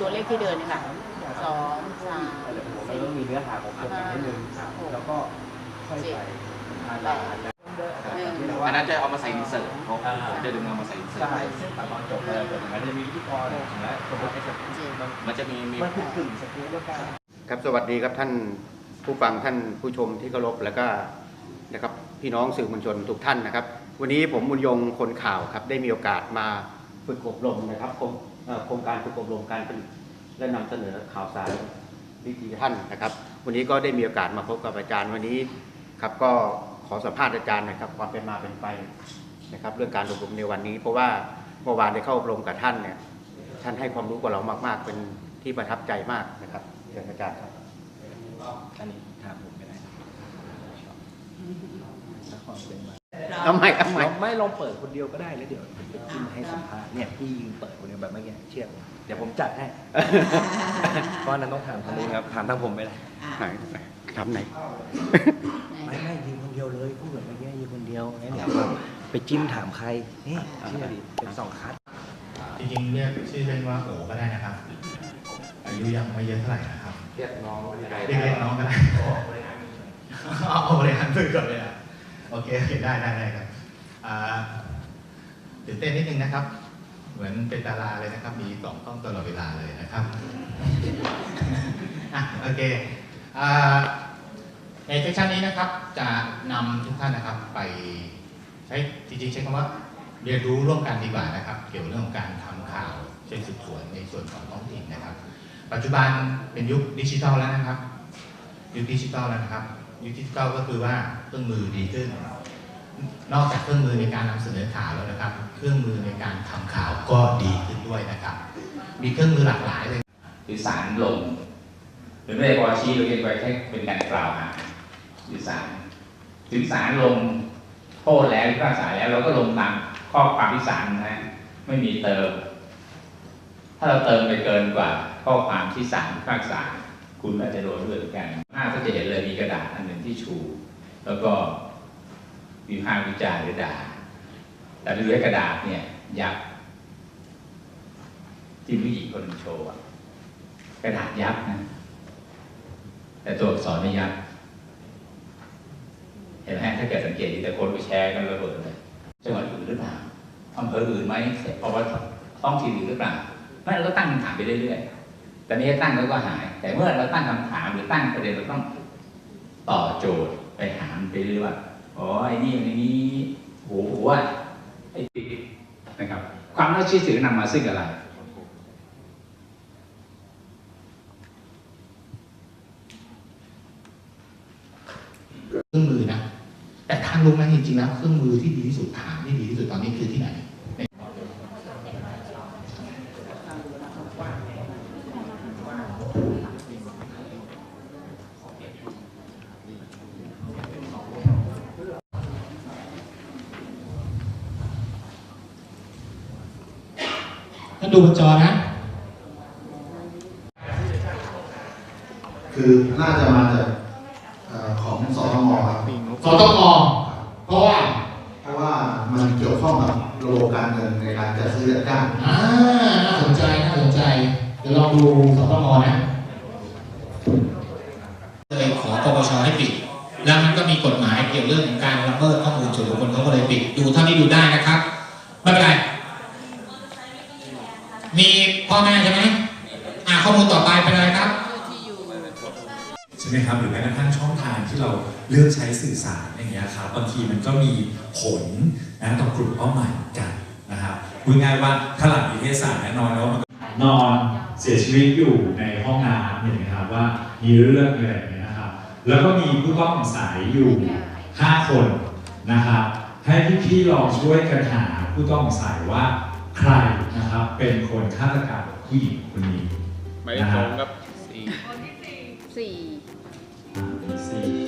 ตัวเลขที่เดินนะคะสองสามเราต้องมีเนื้อหาของคนนิดนึงแล้วก็ค่อยไปอันนั้นจะเอามาใส่อินเสิร์ตเขาจะดึงเอามาใส่อินเสิร์ตใช่ซึ่งตอนจบเลยมันจะมีพิธีกรนะสมมติไอ้สกิลมันจะมีมันคือกึ่งสกิลแล้วกันครับสวัสดีครับท่านผู้ฟังท่านผู้ชมที่เคารพแล้วก็นะครับพี่น้องสื่อมวลชนทุกท่านนะครับ วันนี้ผมมุญยงคนข่าวครับได้มีโอกาสมาฝึกอบรมนะครับ โครงเอ่อโครงการฝึกอบรมการผลิตและนำเสนอข่าวสารวิธีท่านนะครับ วันนี้ก็ได้มีโอกาสมาพบกับอาจารย์วันนี้ครับก็ขอสัมภาษณ์อาจารย์นะครับความเป็นมาเป็นไปนะครับ เรื่องการอบรมในวันนี้ เพราะว่าเมื่อวานได้เข้าอบรมกับท่านเนี่ยท่านให้ความรู้กับเรามาก ๆ เป็นที่ประทับใจมากนะครับเชิญอาจารย์ครับอันนี้ถามผมไม่ได้ แล้วความเป็นมาทำไมทำไมเราไม่ลองเปิดคนเดียวก็ได้แล้วเดี๋ยวผมจะจิ้มให้สัมภาษณ์เนี่ยพี่ยิงเปิดคนเดียวแบบเมื่อกี้เชื่อผมเดี๋ยวผมจัดให้เพราะอันนั้นต้องถามทางนู้นครับถามทางผมไม่ได้ไหนทำไหน ไม่ไม่ยิงคนเดียวเลยพูดแบบเมื่อกี้ยิงคนเดียวงั้นเดี๋ยวเราไปจิ้มถามใครนี่เชื่อดิเป็นสองคัดจริงๆเรียกชื่อเล่นว่าโอก็ได้นะครับ อายุยังไม่เยอะเท่าไหร่นะครับเรียกน้องไม่ได้เรียกเรียกน้องก็ได้เอาเอาเลยหันมือก่อนเลยอะ โอเคโอเคได้ได้ได้ครับตื่นเต้นนิดนึงนะครับ เหมือนเป็นดาราเลยนะครับ มีสองกล้องตลอดเวลาเลยนะครับโอเคในเซสชันนี้นะครับ จะนำทุกท่านนะครับไปใช้จริงๆใช้คำว่าเรียนรู้ร่วมกันดีกว่านะครับ เกี่ยวกับเรื่องของการทำข่าวเชิงสืบสวนในส่วนของท้องถิ่นนะครับ ปัจจุบันเป็นยุคดิจิทัลแล้วนะครับ ยุคดิจิทัลแล้วนะครับ ยุคดิจิทัลก็คือว่า รื่องมือดีขึ้น นอกจากเครื่องมือในการนำเสนอข่าวแล้วนะครับ เครื่องมือในการทำข่าวก็ดีขึ้นด้วยนะครับ มีเครื่องมือหลากหลายเลยหรือสารลงหรือไม่ได้พอชี้เราเรียกไว้แค่เป็นการกล่าวหาหรือสารถึงสารลงโทษแล้วพิพากษาแล้วเราก็ลงตามข้อความที่สารนะไม่มีเติม ถ้าเราเติมไปเกินกว่า ข้อความที่สารพิพากษา คุณก็จะโดนด้วยเหมือนกันหน้าก็จะเห็นเลยมีกระดาษอันหนึ่งที่ชู แล้วก็วิพากษ์วิจารณ์หรือด่าแต่ดูในกระดาษเนี่ย ยับที่ผู้หญิงคนโชว์กระดาษยับนะ แต่ตัวอักษรไม่ยับเห็นไหมถ้าเกิดสังเกตดีแต่คนไปแชร์กันระเบิดเลยจังหวัดอื่นหรือเปล่าอำเภออื่นไหมเพราะว่าท้องถิ่นอื่นหรือเปล่าไม่เราก็ตั้งคำถามไปเรื่อยๆแต่ไม่ใช่ตั้งแล้วก็หาย แต่เมื่อเราตั้งคำถามหรือตั้งประเด็นเราต้องต่อโจทย์ ไปหามไปเรื่อยว่าอ๋อไอ้นี่ไอ้นี้โหว่าไอ้ติดนะครับ ความน่าเชื่อถือนำมาซึ่งอะไร เครื่องมือนะ แต่ท่านรู้ไหมจริงๆแล้วเครื่องมือที่ดีที่สุดฐานที่ดีที่สุดตอนนี้คือที่ไหน ท่านดูบนจอนะ คือน่าจะมาจากเอ่อของสตงครับสตงเพราะว่าเพราะว่ามันเกี่ยวข้องกับระบบการเงินในการจัดซื้อจัดจ้างอ่าน่าสนใจน่าสนใจ เดี๋ยวลองดูสตงนะเลยขอปปชให้ปิด แล้วมันก็มีกฎหมายเกี่ยวเรื่องของการละเมิดข้อมูลส่วนบุคคลเขาก็เลยปิด ดูเท่าที่ดูได้นะครับไม่เป็นไร มีพ่อแม่ใช่ไหมอ่าข้อมูลต่อไปเป็นอะไรครับใช่ไหมครับหรือแม้กระทั่งช่องทางที่เราเลือกใช้สื่อสารอย่างเงี้ยครับบางทีมันก็มีผลนะต่อกลุ่มเป้าหมายเหมือนกันนะครับพูดง่ายว่าถ้าหลักนิเทศศาสตร์แน่นอนแล้วมันก็นอนเสียชีวิตอยู่ในห้องน้ำเห็นไหมครับว่ามีเรื่องอะไรอย่างเงี้ยนะครับแล้วก็มีผู้ต้องสงสัยอยู่ 5 คนนะครับให้พี่ๆลองช่วยกันหาผู้ต้องสงสัยว่า ใครนะครับเป็นคนฆาตกรรมผู้หญิงคนนี้หมายเลขสองครับสี่คนที่สี่ สี่